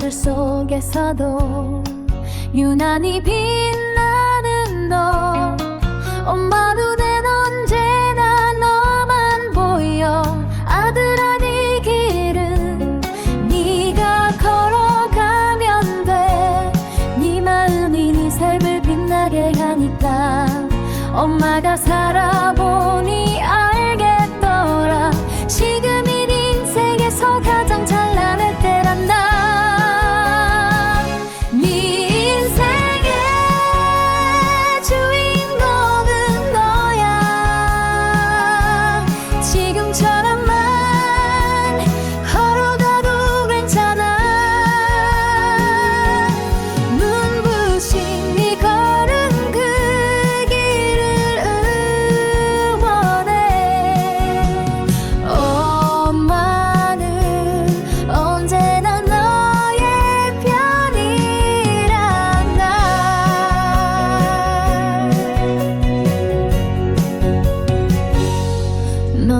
사랑들 속에서도 유난히 빛나는 너. 엄마 눈엔 언제나 너만 보여. 아들아 네 길은 네가 걸어가면 돼네 마음이 네 삶을 빛나게 하니까 엄마가 살아 지금처럼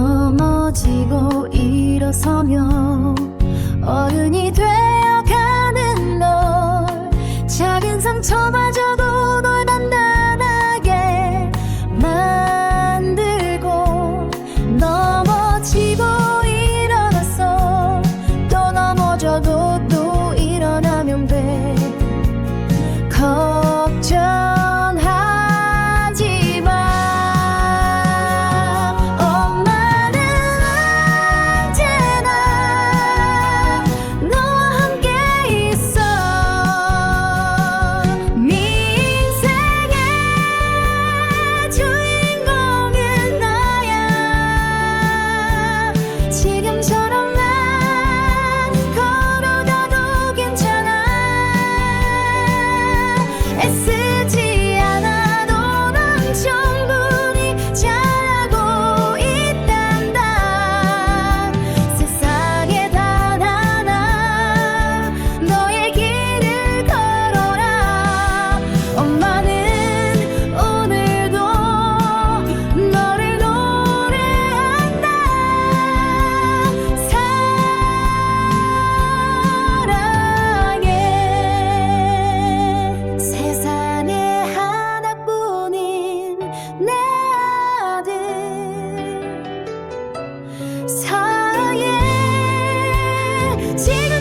넘어지고 일어서며 어른이 되어가는 널 작은 상처마저 지금